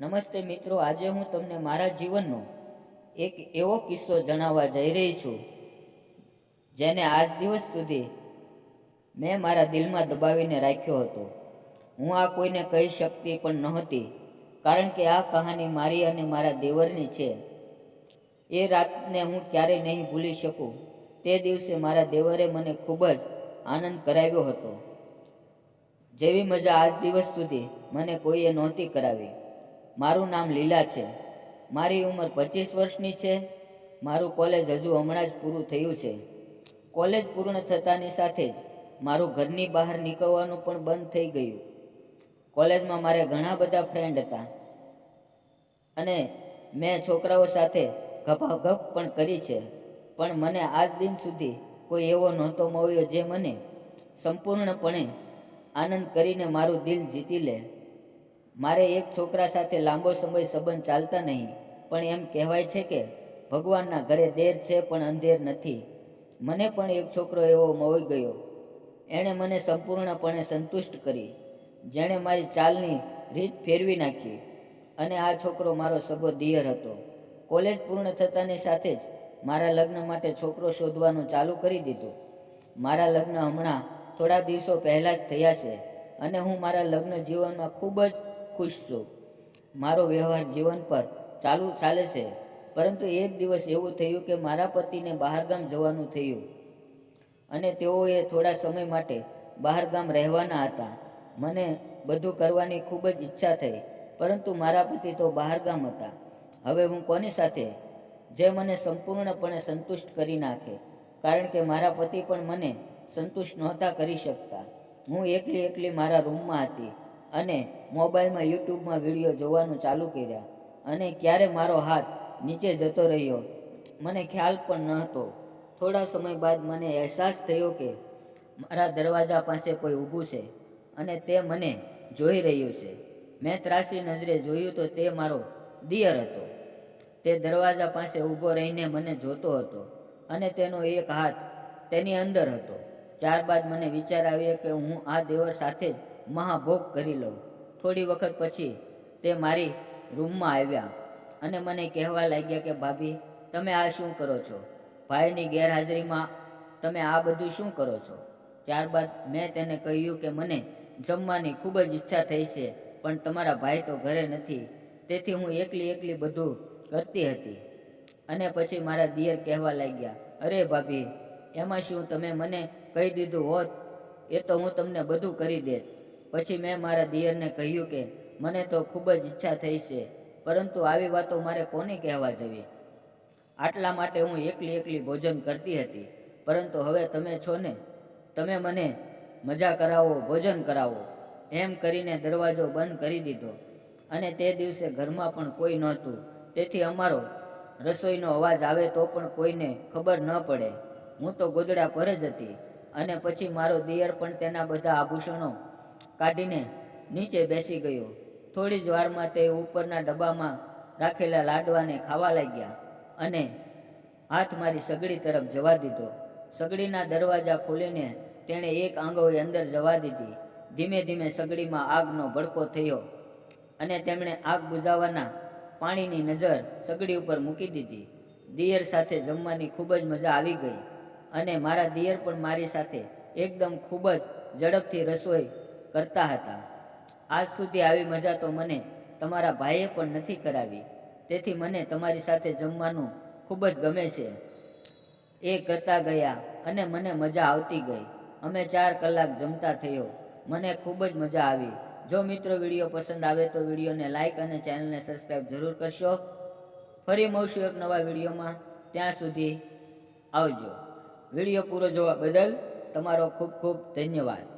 નમસ્તે મિત્રો, આજે હું તમને મારા જીવનનો એક એવો કિસ્સો જણાવવા જઈ રહી છું, જેને આજ દિવસ સુધી મેં મારા દિલમાં દબાવીને રાખ્યો હતો. હું આ કોઈને કહી શકતી પણ નહોતી, કારણ કે આ કહાની મારી અને મારા દેવરની છે. એ રાતને હું ક્યારેય નહીં ભૂલી શકું. તે દિવસે મારા દેવરે મને ખૂબ જ આનંદ કરાવ્યો હતો. જેવી મજા આજ દિવસ સુધી મને કોઈએ નહોતી કરાવી. મારું નામ લીલા છે. મારી ઉંમર પચીસ વર્ષની છે. મારું કોલેજ હજુ હમણાં જ પૂરું થયું છે. કોલેજ પૂર્ણ થતાની સાથે જ મારું ઘરની બહાર નીકળવાનું પણ બંધ થઈ ગયું. કોલેજમાં મારે ઘણા બધા ફ્રેન્ડ હતા. અને મેં છોકરાઓ સાથે ગપાગપ પણ કરી છે. પણ મને આજ દિન સુધી કોઈ એવો નહોતો મળ્યો જે મને સંપૂર્ણપણે આનંદ કરીને મારું દિલ જીતી લે. મારે એક છોકરા સાથે લાંબો સમય સંબંધ ચાલતા નહીં, પણ એમ કહેવાય છે કે ભગવાનના ઘરે દેર છે પણ અંધેર નથી. મને પણ એક છોકરો એવો મળી ગયો. એણે મને સંપૂર્ણપણે સંતુષ્ટ કરી. જેણે મારી ચાલની રીત ફેરવી નાખી અને આ છોકરો મારો સગો દિયર હતો. કોલેજ પૂર્ણ થતાની સાથે જ મારા લગ્ન માટે છોકરો શોધવાનું ચાલુ કરી દીધું. મારા લગ્ન હમણાં થોડા દિવસો પહેલાં જ થયા છે અને હું મારા લગ્ન જીવનમાં ખૂબ જ ખુશ છું. મારો વ્યવહાર જીવન પર ચાલુ ચાલે છે, પરંતુ એક દિવસ એવું થયું કે મારા પતિને બહારગામ જવાનું થયું અને તેઓએ થોડા સમય માટે બહારગામ રહેવાના હતા. મને બધું કરવાની ખૂબ જ ઈચ્છા થઈ, પરંતુ મારા પતિ તો બહારગામ હતા. હવે હું કોની સાથે? જે મને સંપૂર્ણપણે સંતુષ્ટ કરી નાખે, કારણ કે મારા પતિ પણ મને સંતુષ્ટ નહોતા કરી શકતા. હું એકલી એકલી મારા રૂમમાં હતી. અને મોબાઈલમાં યુટ્યુબમાં વીડિયો જોવાનું ચાલુ કર્યા. અને ક્યારે મારો હાથ નીચે જતો રહ્યો, મને ખ્યાલ પણ ન હતો થોડા સમય બાદ મને અહેસાસ થયો કે મારા દરવાજા પાસે કોઈ ઊભું છે અને તે મને જોઈ રહ્યું છે. મેં ત્રાસી નજરે જોયું તો તે મારો દિયર હતો. તે દરવાજા પાસે ઊભો રહીને મને જોતો હતો અને તેનો એક હાથ તેની અંદર હતો. ત્યારબાદ મને વિચાર આવ્યો કે હું આ દેવર સાથે જ મહાભોગ કરી લઉં. થોડી વખત પછી તે મારી રૂમમાં આવ્યા અને મને કહેવા લાગ્યા કે, ભાભી, તમે આ શું કરો છો? ભાઈની ગેરહાજરીમાં તમે આ બધું શું કરો છો? ત્યારબાદ મેં તેને કહ્યું કે, મને જમવાની ખૂબ જ ઈચ્છા થઈ છે, પણ તમારા ભાઈ તો ઘરે નથી. તેથી હું એકલી એકલી બધું કરતી હતી. અને પછી મારા દિયર કહેવા લાગ્યા, અરે ભાભી, એમાં શું તમે મને કહી દીધું હોત? એ તો હું તમને બધું કરી દેત. પછી મેં મારા દિયરને કહ્યું કે, મને તો ખૂબ જ ઈચ્છા થઈ છે, પરંતુ આવી વાતો મારે કોને કહેવા જવી? આટલા માટે હું એકલી એકલી ભોજન કરતી હતી, પરંતુ હવે તમે છો ને, તમે મને મજા કરાવો, ભોજન કરાવો. એમ કરીને દરવાજો બંધ કરી દીધો. અને તે દિવસે ઘરમાં પણ કોઈ નહોતું. તેથી અમારો રસોઈનો અવાજ આવે તો પણ કોઈને ખબર ન પડે. હું તો ગોદડા પર જ હતી. અને પછી મારો દિયર પણ તેના બધા આભૂષણો કાઢીને નીચે બેસી ગયો. થોડી જ વારમાં તે ઉપરના ડબ્બામાં રાખેલા લાડવાને ખાવા લાગ્યા અને હાથ મારી સગડી તરફ જવા દીધો. સગડીના દરવાજા ખોલીને તેણે એક આંગોળી અંદર જવા દીધી. ધીમે ધીમે સગડીમાં આગનો ભડકો થયો અને તેમણે આગ બુઝાવવાના પાણીની નજર સગડી ઉપર મૂકી દીધી. દિયર સાથે જમવાની ખૂબ જ મજા આવી ગઈ અને મારા દિયર પણ મારી સાથે એકદમ ખૂબ જ ઝડપથી રસોઈ કરતા હતા. આજ સુધી આવી મજા તો મને તમારા ભાઈએ પણ નથી કરાવી. તેથી મને તમારી સાથે જમવાનું ખૂબ જ ગમે છે. એ કરતા ગયા અને મને મજા આવતી ગઈ. અમે ચાર કલાક જમતા થયો. મને ખૂબ જ મજા આવી. જો મિત્રો વીડિયો પસંદ આવે તો વિડીયોને લાઇક અને ચેનલને સબસ્ક્રાઈબ જરૂર કરશો. ફરી મળશું એક નવા વિડીયોમાં. ત્યાં સુધી આવજો. વીડિયો પૂરો જોવા બદલ તમારો ખૂબ ખૂબ ધન્યવાદ.